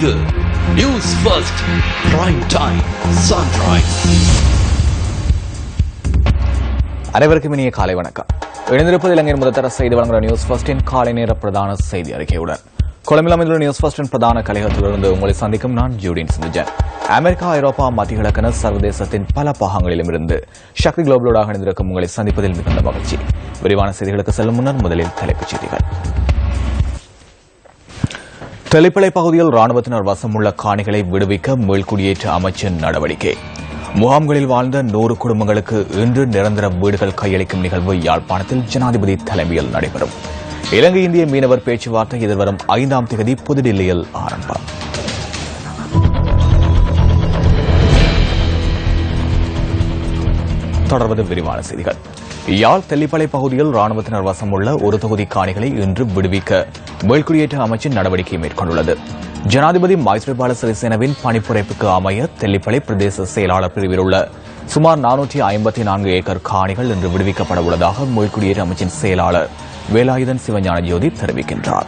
இது news first prime time sunrise அனைவருக்கும் இனிய காலை வணக்கம். இணைந்திருப்பது இலங்கையின் முதற்தர செய்தி வழங்குகிற நியூஸ் ஃபர்ஸ்டின் காலை நேர பிரதான செய்தி அறிக்கையுடன். கொலம்பில் அமைந்துள்ள நியூஸ் ஃபர்ஸ்டின் பிரதான கலையகத்திலிருந்து உங்களை சந்திக்கும் நான் ஜூடின் சிந்துஜன். அமெரிக்கா ஐரோப்பா மத்திய கிழக்கென சர்வதேசத்தின் பல பாகங்களிலும் இருந்து சக்தி குளோபலோடாக இணைந்திருக்கும் உங்களை சந்திப்பதில் மிகுந்த மகிழ்ச்சி. விரிவான செய்திகளுக்கு செல்லும் முன்னர் முதலில் தலைப்புச் செய்திகள். தெளிப்பளை பகுதியில் ராணுவத்தினர் வசமுள்ள காணிகளை விடுவிக்க மீள்குடியேற்ற அமைச்சின் நடவடிக்கை. முகாம்களில் வாழ்ந்த நூறு குடும்பங்களுக்கு இன்று நிரந்தர வீடுகள் கையளிக்கும் நிகழ்வு யாழ்ப்பாணத்தில் ஜனாதிபதி தலைமையில் நடைபெறும். இலங்கை இந்திய மீனவர் பேச்சுவார்த்தை எதிர்வரும் ஐந்தாம் தேதி புதுடில்லியில் ஆரம்பம். தொடர்வது விரிவான செய்திகள். யாழ் தெல்லிப்பளை பகுதியில் ராணுவத்தினர் வசமுள்ள ஒரு தொகுதி காணிகளை இன்று விடுவிக்க மீள்குடியேற்ற அமைச்சின் நடவடிக்கை மேற்கொண்டுள்ளது. ஜனாதிபதி மைத்ரிபால சிறிசேனவின் பணிப்புரைப்புக்கு அமைய தெல்லிப்பளை பிரதேச செயலாளர் பிரிவில் உள்ள சுமார் நானூற்றி ஐம்பத்தி நான்கு ஏக்கர் காணிகள் இன்று விடுவிக்கப்பட உள்ளதாக மீள்குடியேற்ற அமைச்சின் செயலாளர் வேலாயுதன் சிவஞான ஜோதி தெரிவிக்கின்றார்.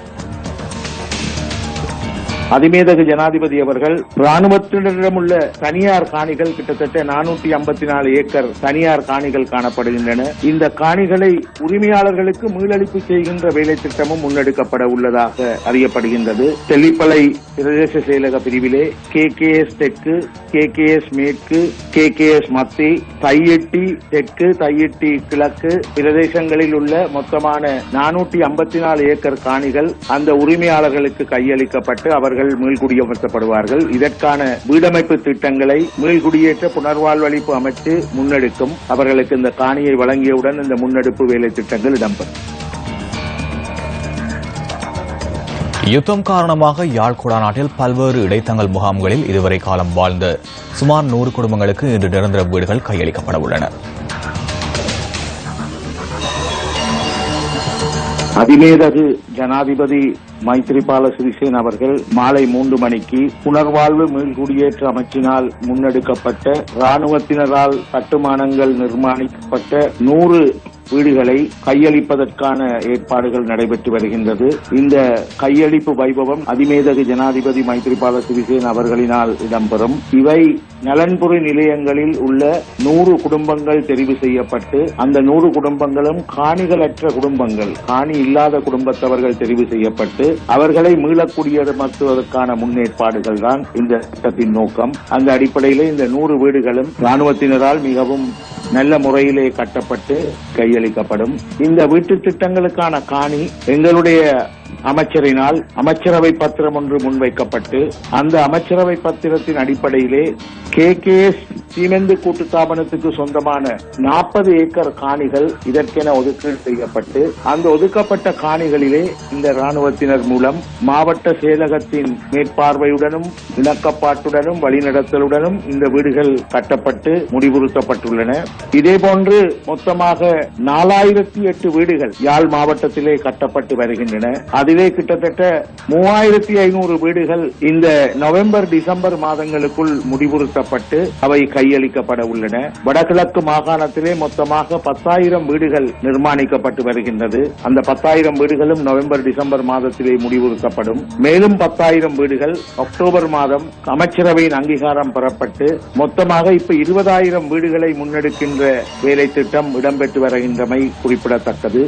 அதிமேதகு ஜனாதிபதி அவர்கள் ராணுவத்தினரிடமுள்ள தனியார் காணிகள் கிட்டத்தட்ட நானூற்றி ஐம்பத்தி நாலு ஏக்கர் தனியார் காணிகள் காணப்படுகின்றன. இந்த காணிகளை உரிமையாளர்களுக்கு மீளளிப்பு செய்கின்ற வேலை திட்டமும் முன்னெடுக்கப்பட உள்ளதாக அறியப்படுகின்றது. தெல்லிப்பளை பிரதேச செயலக பிரிவிலே கே கே எஸ் தெற்கு கே கே எஸ் மேற்கு கே கே எஸ் மத்தி தையெட்டி தெற்கு தையெட்டி கிழக்கு பிரதேசங்களில் உள்ள மொத்தமான நானூற்றி ஐம்பத்தி நாலு ஏக்கர் காணிகள் அந்த உரிமையாளர்களுக்கு கையளிக்கப்பட்டு அவர்கள் மீள்குடியமர்த்தப்படுவார்கள். இதற்கான வீடமைப்பு திட்டங்களை மீள்குடியேற்ற புனர்வாழ்வளிப்பு அமைச்சு முன்னெடுக்கும் அவர்களுக்கு இந்த காணியை வழங்கியவுடன் இந்த முன்னெடுப்பு வேலை திட்டங்கள் இடம்பெறும். யுத்தம் காரணமாக யாழ் குடாநாட்டில் பல்வேறு இடைத்தங்கல் முகாம்களில் இதுவரை காலம் வாழ்ந்த சுமார் நூறு குடும்பங்களுக்கு இன்று நிரந்தர வீடுகள் கையளிக்கப்பட உள்ளன அதிமேதகு ஜனாதிபதி மைத்ரிபால சிறிசேன் அவர்கள் மாலை மூன்று மணிக்கு புனர்வாழ்வு மீள்குடியேற்ற அமைச்சினால் முன்னெடுக்கப்பட்ட ராணுவத்தினரால் கட்டுமானங்கள் நிர்மாணிக்கப்பட்ட நூறு வீடுகளை கையளிப்பதற்கான ஏற்பாடுகள் நடைபெற்று வருகின்றது. இந்த கையளிப்பு வைபவம் அதிமேதகு ஜனாதிபதி மைத்ரிபால சிறிசேன அவர்களினால் இடம்பெறும். இவை நலன்புரி நிலையங்களில் உள்ள நூறு குடும்பங்கள் தெரிவு செய்யப்பட்டு அந்த நூறு குடும்பங்களும் காணிகளற்ற குடும்பங்கள் காணி இல்லாத குடும்பத்தவர்கள் தெரிவு செய்யப்பட்டு அவர்களை மீளக்குடியமர்த்துவதற்கான முன்னேற்பாடுகள் தான் இந்த திட்டத்தின் நோக்கம். அந்த அடிப்படையிலே இந்த நூறு வீடுகளும் ராணுவத்தினரால் மிகவும் நல்ல முறையிலே கட்டப்பட்டு கையளிக்கப்படும். இந்த வீட்டு திட்டங்களுக்கான காணி எங்களுடைய அமைச்சரினால் அமைச்சரவை பத்திரம் ஒன்று முன்வைக்கப்பட்டு அந்த அமைச்சரவை பத்திரத்தின் அடிப்படையிலே கே. கே. எஸ். சீமெந்து கூட்டு ஸ்தாபனத்துக்கு சொந்தமான நாற்பது ஏக்கர் காணிகள் இதற்கென ஒதுக்கீடு செய்யப்பட்டு அந்த ஒதுக்கப்பட்ட காணிகளிலே இந்த ராணுவத்தினர் மூலம் மாவட்ட செயலகத்தின் மேற்பார்வையுடனும் இணக்கப்பாட்டுடனும் வழிநடத்தலுடனும் இந்த வீடுகள் கட்டப்பட்டு முடிவுறுத்தப்பட்டுள்ளன. இதேபோன்று மொத்தமாக நாலாயிரத்தி எட்டு வீடுகள் யாழ் மாவட்டத்திலே கட்டப்பட்டு வருகின்றன. அதிலே கிட்டத்தட்ட மூவாயிரத்தி ஐநூறு வீடுகள் இந்த நவம்பர் டிசம்பர் மாதங்களுக்குள் முடிவுறுத்தப்பட்டு அவை கையளிக்கப்பட உள்ளன. வடகிழக்கு மாகாணத்திலே மொத்தமாக பத்தாயிரம் வீடுகள் நிர்மாணிக்கப்பட்டு வருகின்றது. அந்த பத்தாயிரம் வீடுகளும் நவம்பர் டிசம்பர் மாதத்திலே முடிவுறுத்தப்படும். மேலும் பத்தாயிரம் வீடுகள் அக்டோபர் மாதம் அமைச்சரவையின் அங்கீகாரம் பெறப்பட்டு மொத்தமாக இப்ப இருபதாயிரம் வீடுகளை முன்னெடுக்கின்ற வேலை திட்டம் இடம்பெற்று வருகின்றமை குறிப்பிடத்தக்கது.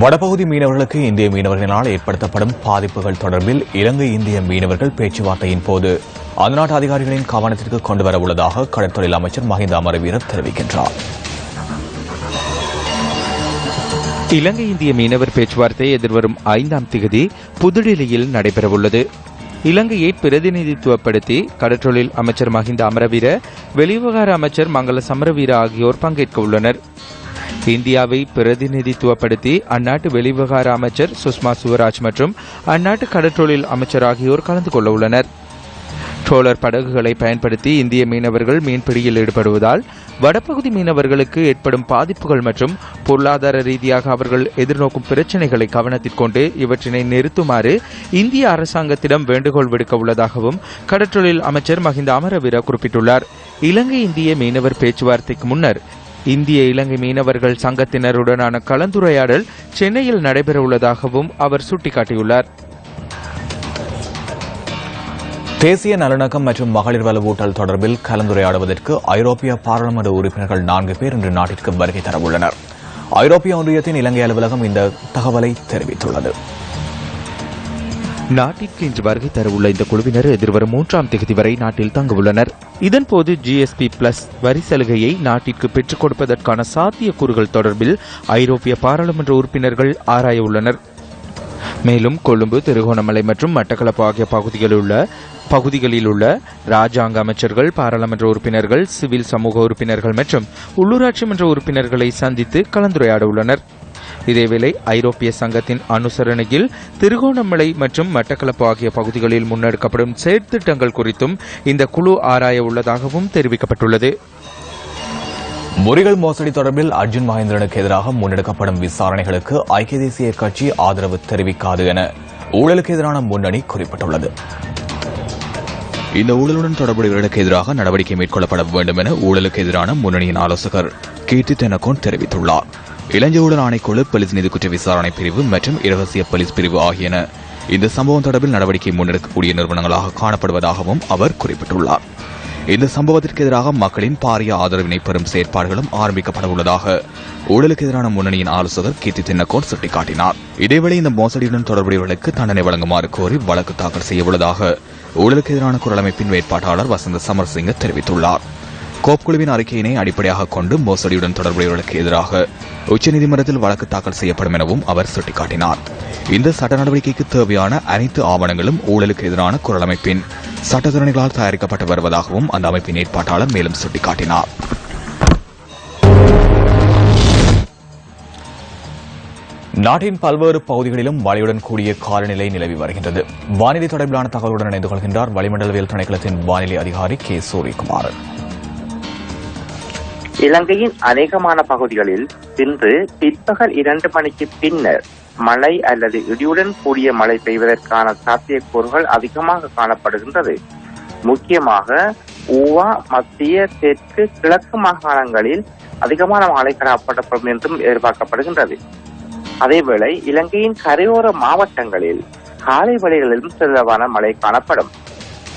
வடபகுதி மீனவர்களுக்கு இந்திய மீனவர்களால் ஏற்படுத்தப்படும் பாதிப்புகள் தொடர்பில் இலங்கை இந்திய மீனவர்கள் பேச்சுவார்த்தையின் போது அந்நாட்டு அதிகாரிகளின் கவனத்திற்கு கொண்டு வர உள்ளதாக கடற்தொழில் அமைச்சர் மஹிந்த அமரவீரர் தெரிவிக்கின்றார். இலங்கை இந்திய மீனவர் பேச்சுவார்த்தை எதிர்வரும் ஐந்தாம் திகதி புதுடில்லியில் நடைபெறவுள்ளது. இலங்கையை பிரதிநிதித்துவப்படுத்தி கடற்றொழில் அமைச்சர் மஹிந்த அமரவீர வெளிவிவகார அமைச்சர் மங்கள சமரவீர ஆகியோர் பங்கேற்க உள்ளனர் இந்தியாவை பிரதிநிதித்துவப்படுத்தி அந்நாட்டு வெளிவிவகார அமைச்சர் சுஷ்மா சுவராஜ் மற்றும் அந்நாட்டு கடற்றொழில் அமைச்சர் ஆகியோர் கலந்து கொள்ள உள்ளனர். ட்ரோலர் படகுகளை பயன்படுத்தி இந்திய மீனவர்கள் மீன்பிடியில் ஈடுபடுவதால் வடபகுதி மீனவர்களுக்கு ஏற்படும் பாதிப்புகள் மற்றும் பொருளாதார ரீதியாக அவர்கள் எதிர்நோக்கும் பிரச்சினைகளை கவனத்தில் கொண்டு இவற்றினை நிறுத்துமாறு இந்திய அரசாங்கத்திடம் வேண்டுகோள் விடுக்க உள்ளதாகவும் கடற்றொழில் அமைச்சர் மஹிந்த அமரவீர குறிப்பிட்டுள்ளார். இலங்கை இந்திய மீனவர் பேச்சுவார்த்தைக்கு முன்னர் இந்திய இலங்கை மீனவர்கள் சங்கத்தினருடனான கலந்துரையாடல் சென்னையில் நடைபெறவுள்ளதாகவும் அவர் சுட்டிக்காட்டியுள்ளார். தேசிய நலனகம் மற்றும் மகளிர் வலுவூட்டல் தொடர்பில் கலந்துரையாடுவதற்கு ஐரோப்பிய பாராளுமன்ற உறுப்பினர்கள் நான்கு பேர் இன்று நாட்டிற்கு வருகை தரவுள்ளனர். ஐரோப்பிய ஒன்றியத்தின் இலங்கை அலுவலகம் இந்த தகவலை தெரிவித்துள்ளது. நாட்டிற்கு இன்று வருகை தரவுள்ள இந்த குழுவினர் எதிர்வரும் மூன்றாம் தேதி வரை நாட்டில் தங்கவுள்ளனர். இதன்போது ஜிஎஸ்பி பிளஸ் வரி சலுகையை நாட்டிற்கு பெற்றுக் கொடுப்பதற்கான சாத்தியக்கூறுகள் தொடர்பில் ஐரோப்பிய பாராளுமன்ற உறுப்பினர்கள் ஆராய உள்ளனர் மேலும் கொழும்பு திருகோணமலை மற்றும் மட்டக்களப்பு ஆகிய பகுதிகளில் உள்ள பகுதிகளில் உள்ள ராஜாங்க அமைச்சர்கள் பாராளுமன்ற உறுப்பினர்கள் சிவில் சமூக உறுப்பினர்கள் மற்றும் உள்ளூராட்சி மன்ற உறுப்பினர்களை சந்தித்து கலந்துரையாட உள்ளனர் இதேவேளை ஐரோப்பிய சங்கத்தின் அனுசரணையில் திருகோணமலை மற்றும் மட்டக்களப்பு ஆகிய பகுதிகளில் முன்னெடுக்கப்படும் செயற்திட்டங்கள் குறித்தும் இந்த குழு ஆராய உள்ளதாகவும் தெரிவிக்கப்பட்டுள்ளது. முறிகள் மோசடி தொடர்பில் அர்ஜுன் மகேந்திரனுக்கு எதிராக முன்னெடுக்கப்படும் விசாரணைகளுக்கு ஐக்கிய தேசிய கட்சி ஆதரவு தெரிவிக்காது என ஊழலுக்கு எதிரான முன்னணி குறிப்பிட்டுள்ளது. இந்த ஊழலுடன் தொடர்புடையவர்களுக்கு எதிராக நடவடிக்கை மேற்கொள்ளப்பட வேண்டும் என ஊழலுக்கு எதிரான முன்னணியின் ஆலோசகர் கீர்த்தி தென்னகோன் தெரிவித்துள்ளார். இளஞ்ச ஆணைக்குழு போலீஸ் நிதி குற்ற விசாரணை பிரிவு மற்றும் இரகசிய போலீஸ் பிரிவு ஆகியன. இந்த சம்பவம் தொடர்பில் நடவடிக்கை முன்னெடுக்கக்கூடிய நிறுவனங்களாக காணப்படுவதாகவும் அவர் குறிப்பிட்டுள்ளார். இந்த சம்பவத்திற்கு எதிராக மக்களின் பாரிய ஆதரவினை பெறும் செயற்பாடுகளும் ஆரம்பிக்கப்பட உள்ளதாக ஊழலுக்கு எதிரான முன்னணியின் ஆலோசகர் கீர்த்தி தின்னகோன் சுட்டிக்காட்டினார். இதேவேளை இந்த மோசடியுடன் தொடர்புடையவர்களுக்கு தண்டனை வழங்குமாறு கோரி வழக்கு தாக்கல் செய்ய உள்ளதாக ஊழலுக்கு எதிரான குரல் அமைப்பின் வேட்பாளர் வசந்த சமர்சிங்க தெரிவித்துள்ளார். கோப் குழுவின் அறிக்கையினை அடிப்படையாக கொண்டு மோசடியுடன் தொடர்புடையவர்களுக்கு எதிராக உச்சநீதிமன்றத்தில் வழக்கு தாக்கல் செய்யப்படும் எனவும் அவர் சுட்டிக்காட்டினார். இந்த சட்ட நடவடிக்கைக்கு தேவையான அனைத்து ஆவணங்களும் ஊழலுக்கு எதிரான குரல் அமைப்பின் சட்டத்தரணிகளால் தயாரிக்கப்பட்டு வருவதாகவும் அந்த அமைப்பின் ஏற்பாட்டாளர் மேலும் சுட்டிக்காட்டினார். நாட்டின் பல்வேறு பகுதிகளிலும் மழையுடன் கூடிய காலநிலை நிலவி வருகின்றது. வானிலை தொடர்பிலான தகவலுடன் இணைந்து கொள்கின்றார் வளிமண்டலவியல் திணைக்களத்தின் வானிலை அதிகாரி கே. சூரியகுமாரன் இலங்கையின் அநேகமான பகுதிகளில் இன்று பிற்பகல் இரண்டு மணிக்கு பின்னர் மழை அல்லது இடியுடன் கூடிய மழை பெய்வதற்கான சாத்தியக்கூறுகள் அதிகமாக காணப்படுகின்றது. முக்கியமாக ஊவா மத்திய தெற்கு கிழக்கு மாகாணங்களில் அதிகமான மழை காணப்படப்படும் என்றும் எதிர்பார்க்கப்படுகின்றது. அதேவேளை இலங்கையின் கரையோர மாவட்டங்களில் காலை வழிகளிலும் சிறிதளவான மழை காணப்படும்.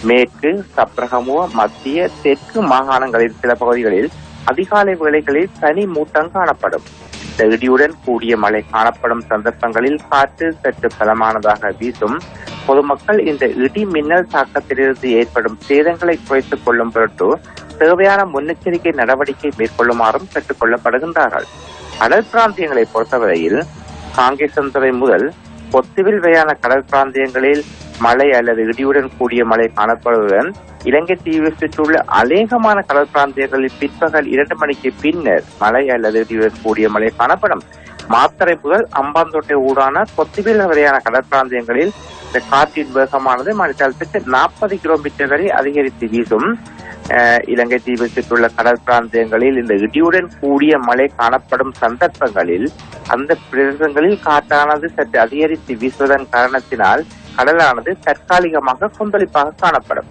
மேற்கு சப்ரகமுவ மத்திய தெற்கு மாகாணங்களின் சில பகுதிகளில் அதிகாலை வேளைகளில் தனி மூட்டம் காணப்படும். இந்த இடியுடன் கூடிய மழை காணப்படும் சந்தர்ப்பங்களில் காற்று சற்று பலமானதாக வீசும். பொதுமக்கள் இந்த இடி மின்னல் தாக்கத்திலிருந்து ஏற்படும் சேதங்களை குறைத்துக் கொள்ளும் பொருட்டு தேவையான முன்னெச்சரிக்கை நடவடிக்கை மேற்கொள்ளுமாறும் கேட்டுக் கொள்ளப்படுகின்றார்கள். கடல் பிராந்தியங்களை பொறுத்தவரையில் காங்கேசன்துறை முதல் பொத்துவில் வரையான கடல் பிராந்தியங்களில் மழை அல்லது இடியுடன் கூடிய மழை காணப்படுவதுடன் இலங்கை தீவு சுற்றியுள்ள அநேகமான கடல் பிராந்தியங்களில் பிற்பகல் இரண்டு மணிக்கு பின்னர் மழை அல்லது இடியுடன் கூடிய மழை காணப்படும். மாத்தரை முதல் அம்பாந்தோட்டை ஊடான கொத்துவில் வரையான கடற்பிராந்தியங்களில் இந்த காற்றின் வேகமானது மணித்தாளத்துக்கு நாற்பது கிலோமீட்டர் வரை அதிகரித்து வீசும். இலங்கை தீவு சுற்றியுள்ள கடல் பிராந்தியங்களில் இந்த இடியுடன் கூடிய மழை காணப்படும் சந்தர்ப்பங்களில் அந்த பிரதேசங்களில் காற்றானது சற்று அதிகரித்து வீசுவதன் காரணத்தினால் கடலானது தற்காலிகமாக கொந்தளிப்பாக காணப்படும்.